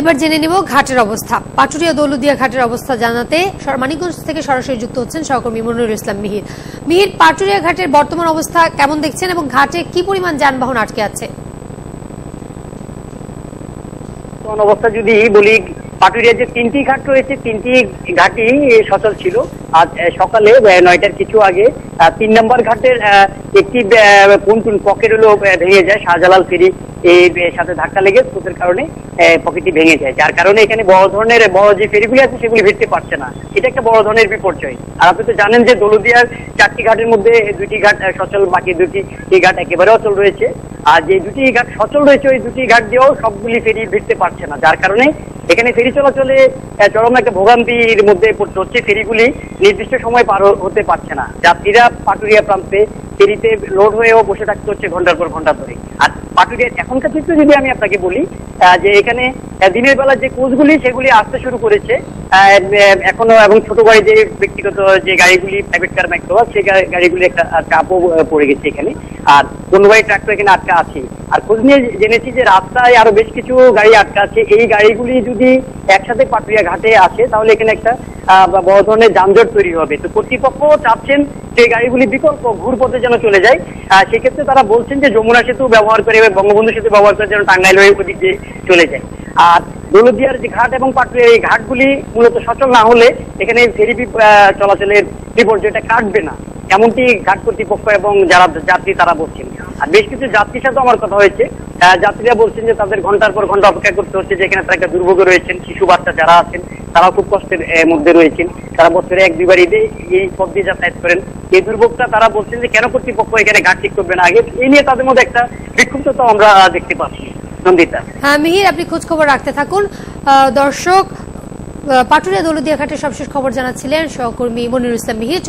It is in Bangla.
এবার জেনে নেব ঘাটের অবস্থা। পাটুরিয়া দৌলদিয়া ঘাটের অবস্থা জানাতে মানিকগঞ্জ থেকে সরাসরি যুক্ত হচ্ছেন সহকর্মী মনিরুল ইসলাম মিহির। মিহির, পাটুরিয়া ঘাটের বর্তমান অবস্থা কেমন দেখছেন এবং ঘাটে কি পরিমাণ যানবাহন আটকে আছে? অবস্থা যদি বলি, পাটুরিয়ার যে তিনটি ঘাট রয়েছে, তিনটি ঘাটই সচল ছিল। আজ সকালে নয়টার কিছু আগে তিন নম্বর ঘাটের একটি পুনটুন পকেট হলো ভেঙে যায়, শাহজালাল ফেরি এর সাথে ধাক্কা লেগে স্রোতের কারণে পকেটটি ভেঙে যায়। যার কারণে এখানে বড় ধরনের, বড় যে ফেরিগুলি আছে, সেগুলি ভিড়তে পারছে না। এটা একটা বড় ধরনের বিপর্যয়। আর আপনি তো জানেন যে দৌলদিয়ার চারটি ঘাটের মধ্যে দুটি ঘাট সচল, বাকি দুটি এই ঘাট একেবারে অচল রয়েছে। আর যে দুটি ঘাট সচল রয়েছে, ওই দুটি ঘাট দিয়েও সবগুলি ফেরি ভিড়তে পারছে না। যার কারণে এখানে ফেরি চলাচলে চরম একটা ভোগান্তির মধ্যে পড়তে হচ্ছে। ফেরিগুলি নির্দিষ্ট সময় পার হতে পারছে না। যাত্রীরা পাটুরিয়া প্রান্তে ফেরিতে লোড হয়েও বসে থাকতে হচ্ছে ঘণ্টার পর ঘণ্টা ধরে। আর পাটুরিয়ার এখনকার চিত্র যদি আমি আপনাকে বলি যে এখানে দিনের বেলা যে কোচগুলি, সেগুলি আসতে শুরু করেছে। এখনও এবং ছোট গাড়ি যে ব্যক্তিগত যে গাড়িগুলি প্রাইভেট কার মাইক্রোবাস সেই গাড়িগুলি একটা চাপও পড়ে গেছে এখানে। আর কোনবাই ট্রাক্টর এখানে আটকা আছে। আর খোঁজ নিয়ে জেনেছি যে রাস্তায় আরও বেশ কিছু গাড়ি আটকা আছে। এই গাড়িগুলি যদি একসাথে পাটুরিয়া ঘাটে আসে, তাহলে এখানে একটা বড় ধরনের যানজট তৈরি হবে। তো কর্তৃপক্ষ চাচ্ছেন সেই গাড়িগুলি বিকল্প ঘুর পথে যেন চলে যায়। সেক্ষেত্রে তারা বলছেন যে যমুনা সেতু ব্যবহার করে বঙ্গবন্ধু সেতু ব্যবহার করে যেন টাঙ্গাইল হয়ে ওদিক দিয়ে চলে যায়। আর দৌলদিয়ার যে ঘাট এবং পাটুরিয়া এই ঘাটগুলি মূলত সচল না হলে এখানে ফেরি বি- আহ, চলাচলের বিপর্যয়টা কাটবে না। এমনটি ঘাট কর্তৃপক্ষ এবং যারা যাত্রী তারা বলছেন। আর বেশ কিছু যাত্রীর সাথে আমার কথা হয়েছে। যাত্রীরা বলছেন যে তাদের ঘণ্টার পর ঘণ্টা অপেক্ষা করতে হচ্ছে যেখানে তারা একটা দুর্ভোগে রয়েছেন শিশু বাচ্চা যারা আছেন তারাও খুব কষ্টের মধ্যে রয়েছেন। তারা বছরে এক দুইবার ঈদে এই পথ দিয়ে যাতায়াত করেন। এই দুর্ভোগটা তারা বলছেন যে কেন কর্তৃপক্ষ এখানে ঘাট ঠিক করবে না? আগে এই নিয়ে তাদের মধ্যে একটা বিক্ষুব্ধতা আমরা দেখতে পাচ্ছি। হ্যাঁ মিহির, আপনি খোঁজ খবর রাখতে থাকুন। দর্শক পাটুরিয়া দৌলদিয়া ঘাটে সবশেষ খবর জানাচ্ছিলেন সহকর্মী মনির ইসলাম মিহির।